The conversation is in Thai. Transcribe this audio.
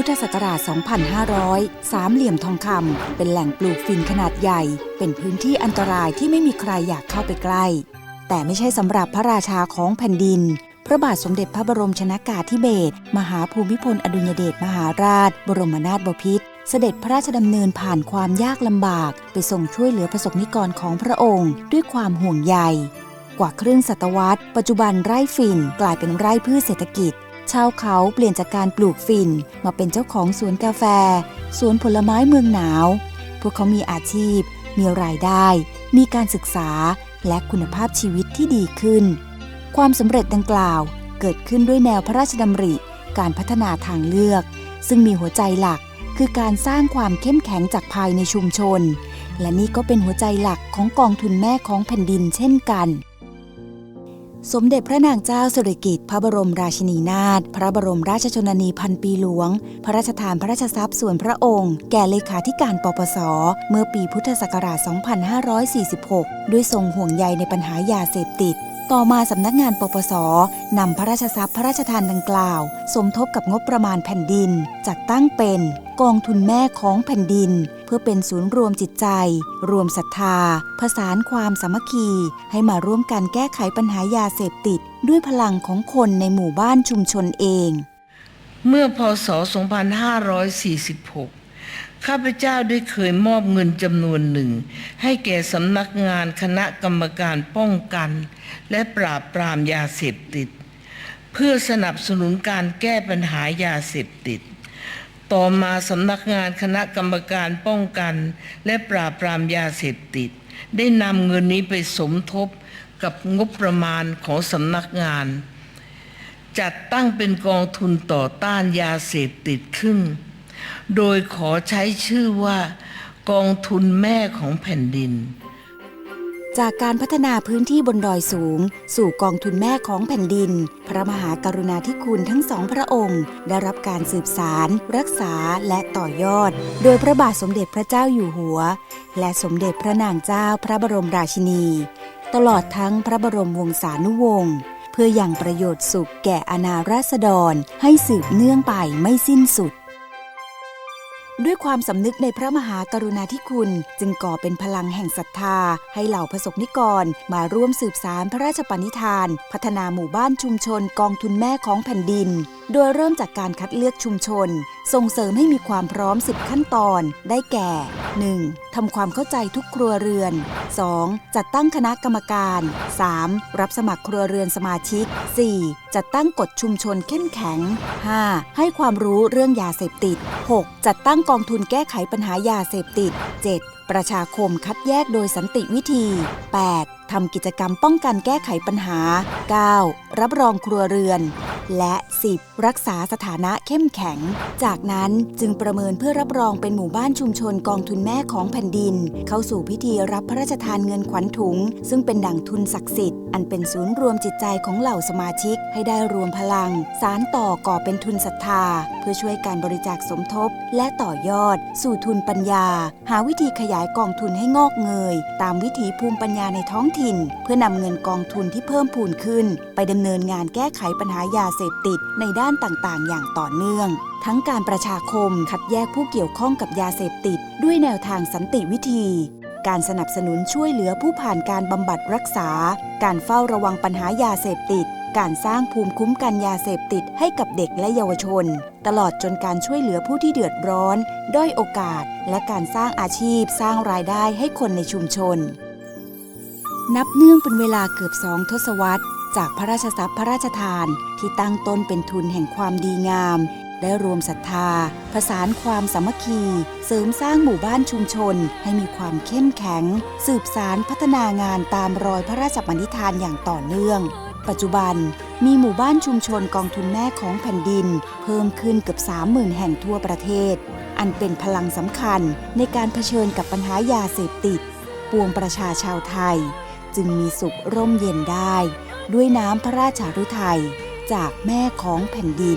พุทธศักราช 2500 สามเหลี่ยมทองคำเป็นแหล่งปลูกฝิ่นขนาดใหญ่ เป็นพื้นที่อันตรายที่ไม่มีใครอยากเข้าไปใกล้ แต่ไม่ใช่สำหรับพระราชาของแผ่นดิน พระบาทสมเด็จพระบรมชนากาธิเบศรมหาภูมิพลอดุลยเดชมหาราช บรมนาถบพิตรเสด็จพระราชดำเนินผ่านความยากลำบาก ไปส่งช่วยเหลือประสบนิกรของพระองค์ ด้วยความห่วงใย กว่าครึ่งศตวรรษ ปัจจุบันไร่ฝิ่นกลายเป็นไร่พืชเศรษฐกิจ ชาวเขาเปลี่ยนจากการปลูกฝิ่นมาเป็นเจ้าของสวนกาแฟ สวนผลไม้เมืองหนาว พวกเขามีอาชีพ มีรายได้ มีการศึกษาและคุณภาพชีวิตที่ดีขึ้น ความสำเร็จดังกล่าวเกิดขึ้นด้วยแนวพระราชดำริ การพัฒนาทางเลือก ซึ่งมีหัวใจหลักคือการสร้างความเข้มแข็งจากภายในชุมชน และนี่ก็เป็นหัวใจหลักของกองทุนแม่ของแผ่นดินเช่นกัน สมเด็จพระนางเจ้าสิริกิติ์พระบรมราชินีนาถ พระบรมราชชนนีพันปีหลวง พระราชทานพระราชทรัพย์ส่วนพระองค์ แก่เลขาธิการปปส เมื่อปีพุทธศักราช 2546 ด้วยทรงห่วงใยในปัญหายาเสพติด ต่อมาสำนักงานปปส นำพระราชทรัพย์พระราชทานดังกล่าว สมทบกับงบประมาณแผ่นดิน จัดตั้งเป็น กองทุนแม่ของแผ่นดิน เพื่อเป็นศูนย์รวมจิตใจ รวมศรัทธา ผสานความสามัคคี ให้มาร่วมกันแก้ไขปัญหายาเสพติด ด้วยพลังของคนในหมู่บ้านชุมชนเอง เมื่อพศ 2546ข้าพเจ้าได้เคยมอบเงินจำนวนหนึ่ง ให้แก่สำนักงานคณะกรรมการป้องกัน และปราบปรามยาเสพติด เพื่อสนับสนุนการแก้ปัญหายาเสพติด ต่อมาสำนักงานคณะกรรมการป้องกัน และปราบปรามยาเสพติด ได้นำเงินนี้ไปสมทบกับงบประมาณของสำนักงาน จัดตั้งเป็นกองทุนต่อต้านยาเสพติดขึ้น โดยขอใช้ชื่อว่ากองทุนแม่ของแผ่นดิน จากการพัฒนาพื้นที่บนดอยสูง สู่กองทุนแม่ของแผ่นดิน พระมหากรุณาธิคุณทั้งสองพระองค์ ได้รับการสืบสาร รักษาและต่อยอด โดยพระบาทสมเด็จพระเจ้าอยู่หัว และสมเด็จพระนางเจ้าพระบรมราชินี ตลอดทั้งพระบรมวงศานุวงศ์เพื่ออย่างประโยชน์สุขแก่อาณาราษฎรให้สืบเนื่องไปไม่สิ้นสุด ด้วยความสำนึกในพระมหากรุณาธิคุณจึงก่อเป็นพลังแห่งศรัทธา ให้เหล่าประสบนิกร มาร่วมสืบสารพระราชปณิธาน พัฒนาหมู่บ้านชุมชนกองทุนแม่ของแผ่นดิน โดยเริ่มจากการคัดเลือกชุมชน ส่งเสริมให้มีความพร้อม 10 ขั้นตอนได้แก่ 1. ทำความเข้าใจทุกครัวเรือน 2. จัดตั้งคณะกรรมการ 3. รับสมัครครัวเรือนสมาชิก 4. จัดตั้งกฎชุมชนเข้มแข็ง 5. ให้ความรู้เรื่องยาเสพติด 6. จัดตั้งกองทุนแก้ไขปัญหายาเสพติด 7. ประชาคมคัดแยกโดยสันติวิธี 8. ทำกิจกรรมป้องกันแก้ไขปัญหา 9. รับรองครัวเรือน และ 10. รักษาสถานะเข้มแข็ง จากนั้นจึงประเมินเพื่อรับรองเป็นหมู่บ้านชุมชนกองทุนแม่ของแผ่นดิน เข้าสู่พิธีรับพระราชทานเงินขวัญถุง ซึ่งเป็นดั่งทุนศักดิ์สิทธิ์อันเป็นศูนย์รวมจิตใจของเหล่าสมาชิก ให้ได้รวมพลัง สารต่อก่อเป็นทุนศรัทธา เพื่อช่วยการบริจาคสมทบ และต่อยอด สู่ทุนปัญญา หาวิธีขยายกองทุนให้งอกเงย ตามวิถีภูมิปัญญาในท้องถิ่น เพื่อนำเงินกองทุนที่เพิ่มพูนขึ้น ไปดำเนินงานแก้ไขปัญหายาเสเสพติดในด้านต่างๆ อย่างต่อเนื่อง ทั้งการประชาคมคัดแยกผู้เกี่ยวข้องกับยาเสพติด ด้วยแนวทางสันติวิธี การสนับสนุนช่วยเหลือผู้ผ่านการบำบัดรักษา การเฝ้าระวังปัญหายาเสพติด การสร้างภูมิคุ้มกันยาเสพติดให้กับเด็กและเยาวชน ตลอดจนการช่วยเหลือผู้ที่เดือดร้อน ด้อยโอกาส และการสร้างอาชีพ สร้างรายได้ให้คนในชุมชนนับเนื่องเป็นเวลาเกือบสองทศวรรษ จากพระราชทรัพย์พระราชทานที่ตั้งต้นเป็นทุนแห่งความดีงาม ได้รวมศรัทธา ผสานความสามัคคี เสริมสร้างหมู่บ้านชุมชน ให้มีความเข้มแข็ง สืบสารพัฒนางานตามรอยพระราชปณิธานอย่างต่อเนื่อง ปัจจุบันมีหมู่บ้านชุมชนกองทุนแม่ของแผ่นดิน เพิ่มขึ้นเกือบ30,000 แห่งทั่วประเทศ อันเป็นพลังสำคัญในการเผชิญกับปัญหายาเสพติด ปวงประชาชาวไทย จึงมีสุขร่มเย็นได้ ด้วยน้ำพระราชาฤทัยจากแม่ของแผ่นดิน